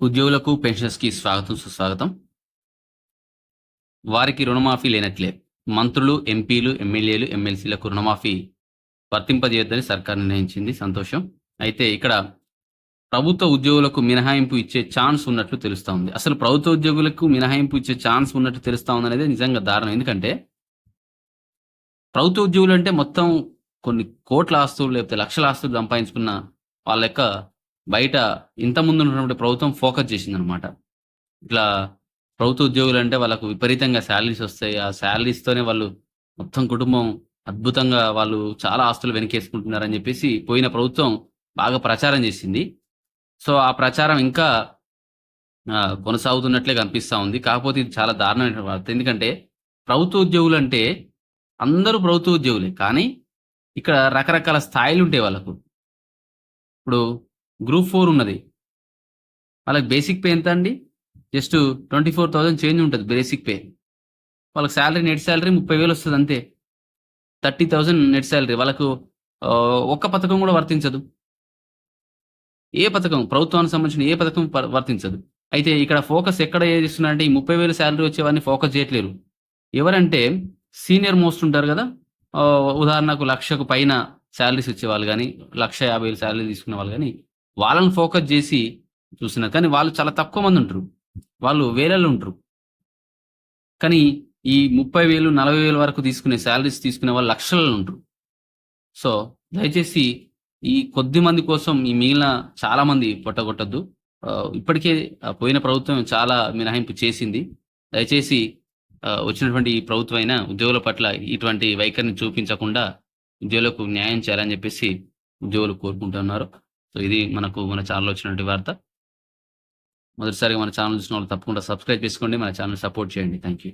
ఉద్యోగులకు పెన్షనర్స్కి స్వాగతం సుస్వాగతం. వారికి రుణమాఫీ లేనట్లే. మంత్రులు ఎంపీలు ఎమ్మెల్యేలు ఎమ్మెల్సీలకు రుణమాఫీ వర్తింపజేయొద్దని సర్కార్ నిర్ణయించింది. సంతోషం. అయితే ఇక్కడ ప్రభుత్వ ఉద్యోగులకు మినహాయింపు ఇచ్చే ఛాన్స్ ఉన్నట్లు తెలుస్తూ ఉంది. అసలు ప్రభుత్వ ఉద్యోగులకు మినహాయింపు ఇచ్చే ఛాన్స్ ఉన్నట్లు తెలుస్తూ ఉంది అనేది నిజంగా దారుణం. ఎందుకంటే ప్రభుత్వ ఉద్యోగులు అంటే మొత్తం కొన్ని కోట్ల ఆస్తులు లేకపోతే లక్షల ఆస్తులు సంపాదించుకున్న వాళ్ళ యొక్క బయట ఇంత ముందు ఉన్నటువంటి ప్రభుత్వం ఫోకస్ చేసింది అనమాట ఇట్లా ప్రభుత్వ ఉద్యోగులు అంటే వాళ్ళకు విపరీతంగా శాలరీస్ వస్తాయి. ఆ శాలరీస్తోనే వాళ్ళు మొత్తం కుటుంబం అద్భుతంగా వాళ్ళు చాలా ఆస్తులు వెనకేసుకుంటున్నారని చెప్పేసి పోయిన ప్రభుత్వం బాగా ప్రచారం చేసింది. సో ఆ ప్రచారం ఇంకా కొనసాగుతున్నట్లే కనిపిస్తూ ఉంది. కాకపోతే ఇది చాలా దారుణమైన వార్త. ఎందుకంటే ప్రభుత్వ ఉద్యోగులు అంటే అందరూ ప్రభుత్వ ఉద్యోగులే. కానీ ఇక్కడ రకరకాల స్థాయిలు ఉంటాయి వాళ్ళకు. ఇప్పుడు గ్రూప్ ఫోర్ ఉన్నది. వాళ్ళకి బేసిక్ పే ఎంత అండి just twenty four thousand change ఉంటుంది బేసిక్ పే వాళ్ళకి శాలరీ నెట్ శాలరీ ముప్పై వేలు వస్తుంది అంతే. థర్టీ థౌజండ్ నెట్ శాలరీ వాళ్ళకు ఒక్క పథకం కూడా వర్తించదు. ఏ పథకం? ప్రభుత్వానికి సంబంధించిన ఏ పథకం వర్తించదు. అయితే ఇక్కడ ఫోకస్ ఎక్కడ చేస్తున్నారంటే ఈ ముప్పై వేలు శాలరీ వచ్చేవారిని ఫోకస్ చేయట్లేరు. ఎవరంటే సీనియర్ మోస్ట్ ఉంటారు కదా? ఉదాహరణకు లక్షకు పైన శాలరీస్ వచ్చేవాళ్ళు కానీ లక్ష యాభై వేలు శాలరీ తీసుకునే వాళ్ళు కానీ వాళ్ళని ఫోకస్ చేసి చూసిన కానీ వాళ్ళు చాలా తక్కువ మంది ఉంటారు. వాళ్ళు వేలలో ఉంటారు. కానీ ఈ ముప్పై వేలు నలభై వేలు వరకు తీసుకునే శాలరీస్ తీసుకునే వాళ్ళు లక్షలలో ఉంటారు. సో దయచేసి ఈ కొద్ది మంది కోసం ఈ మిగిలిన చాలా మంది పొట్టగొట్టద్దు. ఇప్పటికే పోయిన ప్రభుత్వం చాలా మినహాయింపు చేసింది. దయచేసి వచ్చినటువంటి ఈ ప్రభుత్వం అయినా ఉద్యోగుల పట్ల ఇటువంటి వైఖరిని చూపించకుండా ఉద్యోగులకు న్యాయం చేయాలని చెప్పేసి ఉద్యోగులు కోరుకుంటున్నారు. సో ఇది మనకు మన ఛానల్ వచ్చినటువంటి వార్త. మొదటిసారిగా మన ఛానల్ చూసిన వాళ్ళు తప్పకుండా సబ్స్క్రైబ్ చేసుకోండి. మన ఛానల్ సపోర్ట్ చేయండి. Thank you